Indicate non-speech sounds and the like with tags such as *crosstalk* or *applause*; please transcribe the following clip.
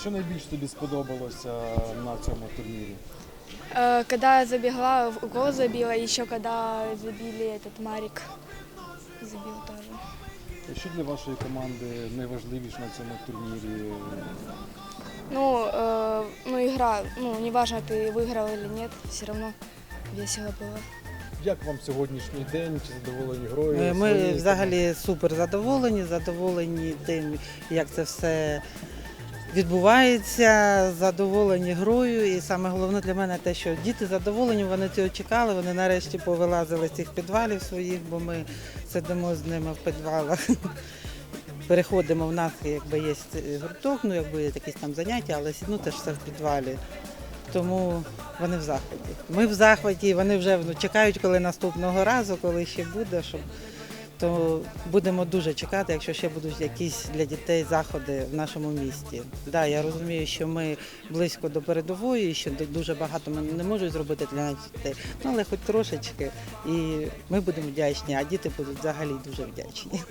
Що найбільше тобі сподобалося на цьому турнірі? Э, Когда я забегала, в гол забила, еще когда забили этот Марик, забил тоже. Що для вашої команди найважливіше на цьому турнірі? Ну, э, ну игра, ну, неважно, ты выиграл или нет, все равно весело было. Як вам сьогоднішній день? Чи задоволені грою? Е, Ми своєю взагалі супер задоволені, задоволені тим, як це все відбувається, задоволені грою. І саме головне для мене те, що діти задоволені, вони цього чекали, вони нарешті повилазили з цих підвалів своїх, бо ми сидимо з ними в підвалах. *laughs* Переходимо в нас, якби є гурток, ну якби є якісь там заняття, але ну, це ж все в підвалі. Тому вони в захваті. Ми в захваті, вони вже ну, чекають, коли наступного разу, коли ще буде, щоб то будемо дуже чекати, якщо ще будуть якісь для дітей заходи в нашому місті. Да, я розумію, що ми близько до передової, що дуже багато ми не можуть зробити для наших дітей, ну але хоч трошечки, і ми будемо вдячні, а діти будуть взагалі дуже вдячні.